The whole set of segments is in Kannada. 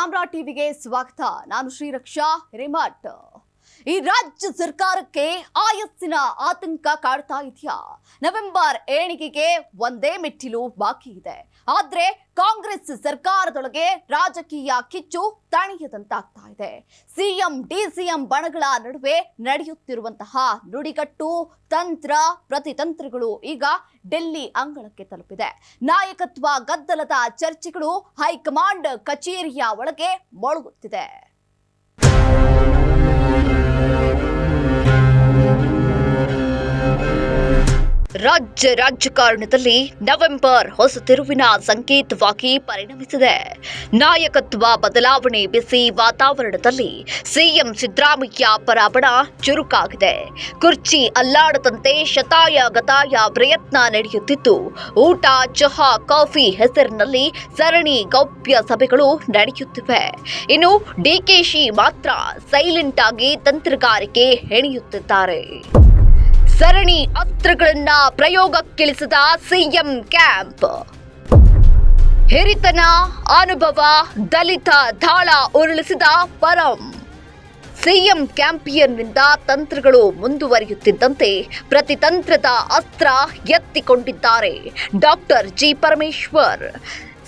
ಸಾಮ್ರಾಟ್ ಟಿವಿಗೆ ಸ್ವಾಗತ. ನಾನು ಶ್ರೀರಕ್ಷಾ ಹಿರೇಮಠ್. ಈ ರಾಜ್ಯ ಸರ್ಕಾರಕ್ಕೆ ಆಯಸ್ಸಿನ ಆತಂಕ ಕಾಡ್ತಾ ಇದೆಯಾ? ನವೆಂಬರ್ ಏಣಿಗೆಗೆ ಒಂದೇ ಮೆಟ್ಟಿಲು ಬಾಕಿ ಇದೆ. ಆದ್ರೆ ಕಾಂಗ್ರೆಸ್ ಸರ್ಕಾರದೊಳಗೆ ರಾಜಕೀಯ ಕಿಚ್ಚು ತಣಿಯದಂತಾಗ್ತಾ ಇದೆ. ಸಿಎಂ, ಡಿಸಿಎಂ ಬಣಗಳ ನಡುವೆ ನಡೆಯುತ್ತಿರುವಂತಹ ನುಡಿಗಟ್ಟು ತಂತ್ರ ಪ್ರತಿತಂತ್ರಗಳು ಈಗ ಡೆಲ್ಲಿ ಅಂಗಳಕ್ಕೆ ತಲುಪಿದೆ. ನಾಯಕತ್ವ ಗದ್ದಲದ ಚರ್ಚೆಗಳು ಹೈಕಮಾಂಡ್ ಕಚೇರಿಯ ಒಳಗೆ ಮೊಳಗುತ್ತಿದೆ. Thank you. ರಾಜ್ಯ ರಾಜಕಾರಣದಲ್ಲಿ ನವೆಂಬರ್ ಹೊಸ ತಿರುವಿನ ಸಂಕೇತವಾಗಿ ಪರಿಣಮಿಸಿದೆ. ನಾಯಕತ್ವ ಬದಲಾವಣೆ ಬಿಸಿ ವಾತಾವರಣದಲ್ಲಿ ಸಿಎಂ ಸಿದ್ದರಾಮಯ್ಯ ಪರ ಬಣ ಚುರುಕಾಗಿದೆ. ಕುರ್ಚಿ ಅಲ್ಲಾಡದಂತೆ ಶತಾಯ ಗತಾಯ ಪ್ರಯತ್ನ ನಡೆಯುತ್ತಿದ್ದು, ಊಟ, ಚಹಾ, ಕಾಫಿ ಹೆಸರಿನಲ್ಲಿ ಸರಣಿ ಗೌಪ್ಯ ಸಭೆಗಳು ನಡೆಯುತ್ತಿವೆ. ಇನ್ನು ಡಿಕೆಶಿ ಮಾತ್ರ ಸೈಲೆಂಟ್ ಆಗಿ ತಂತ್ರಗಾರಿಕೆ ಹೆಣೆಯುತ್ತಿದ್ದಾರೆ. ಸರಣಿ ಅಸ್ತ್ರಗಳನ್ನ ಪ್ರಯೋಗಕ್ಕಿಳಿಸಿದ ಸಿಎಂ ಕ್ಯಾಂಪ್. ಹಿರಿತನ ಅನುಭವ ದಲಿತ ದಾಳ ಉರುಳಿಸಿದ ಪರಂ. ಸಿಎಂ ಕ್ಯಾಂಪಿಯನ್ನಿಂದ ತಂತ್ರಗಳು ಮುಂದುವರಿಯುತ್ತಿದ್ದಂತೆ ಪ್ರತಿತಂತ್ರದ ಅಸ್ತ್ರ ಎತ್ತಿಕೊಂಡಿದ್ದಾರೆ. Doctor G Parameshwar.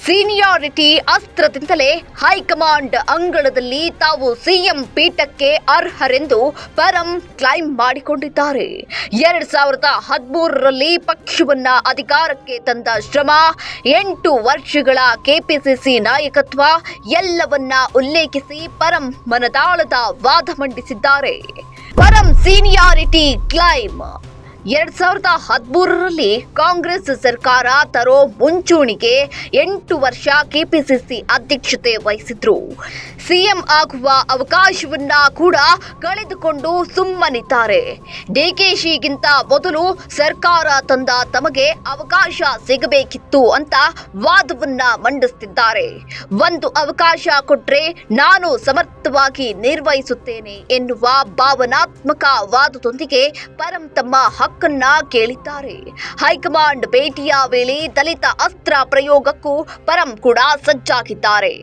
ಸೀನಿಯಾರಿಟಿ ಅಸ್ತ್ರದಿಂದಲೇ ಹೈಕಮಾಂಡ್ ಅಂಗಳದಲ್ಲಿ ತಾವು ಸಿಎಂ ಪೀಠಕ್ಕೆ ಅರ್ಹರೆಂದು ಪರಂ ಕ್ಲೈಮ್ ಮಾಡಿಕೊಂಡಿದ್ದಾರೆ. ಎರಡ್ ಸಾವಿರದ ಹದಿಮೂರರಲ್ಲಿ ಪಕ್ಷವನ್ನ ಅಧಿಕಾರಕ್ಕೆ ತಂದ ಶ್ರಮ, ಎಂಟು ವರ್ಷಗಳ ಕೆಪಿಸಿಸಿ ನಾಯಕತ್ವ ಎಲ್ಲವನ್ನ ಉಲ್ಲೇಖಿಸಿ ಪರಂ ಮನದಾಳದ ವಾದ ಮಂಡಿಸಿದ್ದಾರೆ. ಪರಂ ಸೀನಿಯಾರಿಟಿ ಕ್ಲೈಮ್ ಎರಡ್ ಸಾವಿರದ ಹದಿಮೂರರಲ್ಲಿ ಕಾಂಗ್ರೆಸ್ ಸರ್ಕಾರ ತರೋ ಮುಂಚೂಣಿಗೆ ಎಂಟು ವರ್ಷ ಕೆಪಿಸಿಸಿ ಅಧ್ಯಕ್ಷತೆ ವಹಿಸಿದ್ರು. ಸಿಎಂ ಆಗುವ ಅವಕಾಶವನ್ನ ಕೂಡ ಕಳೆದುಕೊಂಡು ಸುಮ್ಮನಿದ್ದಾರೆ. ಡಿಕೆಶಿಗಿಂತ ಮೊದಲು ಸರ್ಕಾರ ತಂದ ತಮಗೆ ಅವಕಾಶ ಸಿಗಬೇಕಿತ್ತು ಅಂತ ವಾದವನ್ನ ಮಂಡಿಸುತ್ತಿದ್ದಾರೆ ಒಂದು ಅವಕಾಶ ಕೊಟ್ರೆ ನಾನು ಸಮರ್ಥವಾಗಿ ನಿರ್ವಹಿಸುತ್ತೇನೆ ಎನ್ನುವ ಭಾವನಾತ್ಮಕ ವಾದದೊಂದಿಗೆ ಪರಂ ತಮ್ಮ ಹಕ್ಕನ್ನ ಕೇಳಿದ್ದಾರೆ. ಹೈಕಮಾಂಡ್ ಭೇಟಿಯ ವೇಳೆ ದಲಿತ ಅಸ್ತ್ರ ಪ್ರಯೋಗಕ್ಕೂ ಪರಂ ಕೂಡ ಸಜ್ಜಾಗಿದ್ದಾರೆ.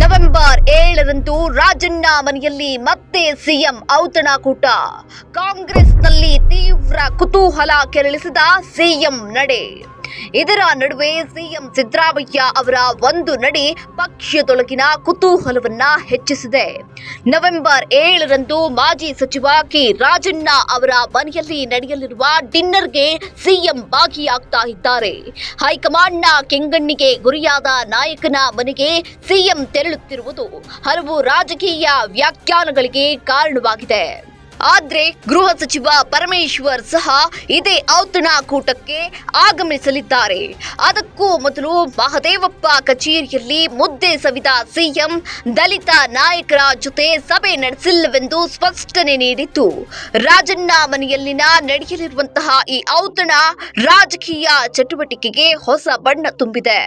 ನವೆಂಬರ್ ಏಳರಂದು ರಾಜಣ್ಣ ಮನೆಯಲ್ಲಿ ಮತ್ತೆ ಸಿಎಂ ಔತಣಕೂಟ. ಕಾಂಗ್ರೆಸ್ನಲ್ಲಿ ತೀವ್ರ ಕುತೂಹಲ ಕೆರಳಿಸಿದ ಸಿಎಂ ನಡೆ. ಇದರ ನಡುವೆ ಸಿಎಂ ಸಿದ್ದರಾಮಯ್ಯ ಅವರ ಒಂದು ನಡಿ ಪಕ್ಷದೊಳಗಿನ ಕುತೂಹಲವನ್ನ ಹೆಚ್ಚಿಸಿದೆ. ನವೆಂಬರ್ ಏಳರಂದು ಮಾಜಿ ಸಚಿವ ಕೆ ರಾಜಣ್ಣ ಅವರ ಮನೆಯಲ್ಲಿ ನಡೆಯಲಿರುವ ಡಿನ್ನರ್ಗೆ ಸಿಎಂ ಭಾಗಿಯಾಗ್ತಾ ಇದ್ದಾರೆ. ಹೈಕಮಾಂಡ್ನ ಕೆಂಗಣ್ಣಿಗೆ ಗುರಿಯಾದ ನಾಯಕನ ಮನೆಗೆ ಸಿಎಂ ತೆರಳುತ್ತಿರುವುದು ಹಲವು ರಾಜಕೀಯ ವ್ಯಾಖ್ಯಾನಗಳಿಗೆ ಕಾರಣವಾಗಿದೆ. ಆದ್ರೆ ಗೃಹ ಸಚಿವ ಪರಮೇಶ್ವರ್ ಸಹ ಇದೇ ಔತಣಕೂಟಕ್ಕೆ ಆಗಮಿಸಲಿದ್ದಾರೆ. ಅದಕ್ಕೂ ಮೊದಲು ಮಹದೇವಪ್ಪ ಕಚೇರಿಯಲ್ಲಿ ಮುದ್ದೆ ಸವಿದ ಸಿಎಂ ದಲಿತ ನಾಯಕರ ಜೊತೆ ಸಭೆ ನಡೆಸಿಲ್ಲವೆಂದು ಸ್ಪಷ್ಟನೆ ನೀಡಿತ್ತು. ರಾಜಣ್ಣ ಮನೆಯಲ್ಲಿನ ನಡೆಯಲಿರುವಂತಹ ಈ ಔತಣ ರಾಜಕೀಯ ಚಟುವಟಿಕೆಗೆ ಹೊಸ ಬಣ್ಣ ತುಂಬಿದೆ.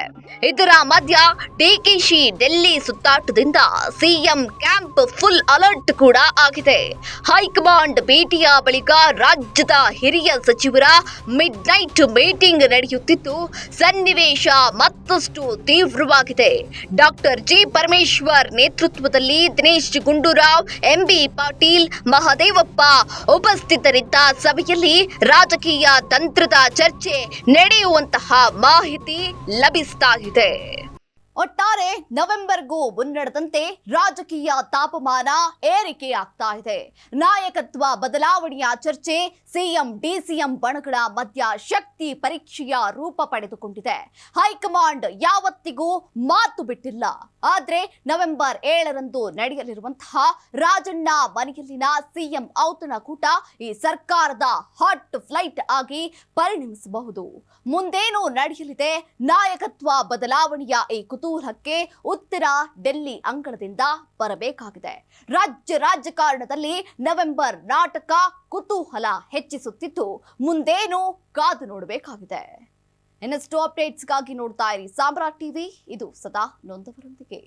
ಇದರ ಮಧ್ಯ ಡಿಕೆಶಿ ಡೆಲ್ಲಿ ಸುತ್ತಾಟದಿಂದ ಸಿಎಂ ಕ್ಯಾಂಪ್ ಫುಲ್ ಅಲರ್ಟ್ ಕೂಡ ಆಗಿದೆ. ಹೈಕಮಾಂಡ್ ಭೇಟಿಯ ಬಳಿಕ ರಾಜ್ಯದ ಹಿರಿಯ ಸಚಿವರ ಮಿಡ್ ನೈಟ್ ಮೀಟಿಂಗ್ ನಡೆಯುತ್ತಿದ್ದು, ಸನ್ನಿವೇಶ ಮತ್ತಷ್ಟು ತೀವ್ರವಾಗಿದೆ. ಡಾಕ್ಟರ್ ಜಿ ಪರಮೇಶ್ವರ್ ನೇತೃತ್ವದಲ್ಲಿ ದಿನೇಶ್ ಗುಂಡೂರಾವ್ ಎಂಬಿ ಪಾಟೀಲ್, ಮಹದೇವಪ್ಪ ಉಪಸ್ಥಿತರಿದ್ದ ಸಭೆಯಲ್ಲಿ ರಾಜಕೀಯ ತಂತ್ರದ ಚರ್ಚೆ ನಡೆಯುವಂತಹ ಮಾಹಿತಿ ಲಭಿಸ್ತಾ ಇದೆ. ಒಟ್ಟಾರೆ ನವೆಂಬರ್ಗೂ ಮುನ್ನಡೆದಂತೆ ರಾಜಕೀಯ ತಾಪಮಾನ ಏರಿಕೆಯಾಗ್ತಾ ಇದೆ. ನಾಯಕತ್ವ ಬದಲಾವಣೆಯ ಚರ್ಚೆ ಸಿಎಂ, ಡಿಸಿಎಂ ಬಣಗಳ ಮಧ್ಯ ಶಕ್ತಿ ಪರೀಕ್ಷೆಯ ರೂಪ ಪಡೆದುಕೊಂಡಿದೆ. ಹೈಕಮಾಂಡ್ ಯಾವತ್ತಿಗೂ ಮಾತು ಬಿಟ್ಟಿಲ್ಲ. ಆದ್ರೆ ನವೆಂಬರ್ ಏಳರಂದು ನಡೆಯಲಿರುವಂತಹ ರಾಜಣ್ಣ ಮನೆಯಲ್ಲಿನ ಸಿಎಂ ಔತಣಕೂಟ ಈ ಸರ್ಕಾರದ ಹಾಟ್ ಫ್ಲೈಟ್ ಆಗಿ ಪರಿಣಮಿಸಬಹುದು. ಮುಂದೇನು ನಡೆಯಲಿದೆ. ನಾಯಕತ್ವ ಬದಲಾವಣೆಯ ಈ ಕುತೂಹಲಕ್ಕೆ ಉತ್ತರ ಡೆಲ್ಲಿ ಅಂಗಳದಿಂದ ಬರಬೇಕಾಗಿದೆ. ರಾಜ್ಯ ರಾಜಕಾರಣದಲ್ಲಿ ನವೆಂಬರ್ ನಾಟಕ ಕುತೂಹಲ ಹೆಚ್ಚಿಸುತ್ತಿದ್ದು ಮುಂದೇನು ಕಾದು ನೋಡಬೇಕಾಗಿದೆ. ಇನ್ನಷ್ಟು ಅಪ್ಡೇಟ್ಸ್ಗಾಗಿ ನೋಡ್ತಾ ಇರಿ. ಸಾಮ್ರಾಟ್ ಟಿವಿ ಇದು ಸದಾ ನೊಂದವರೊಂದಿಗೆ.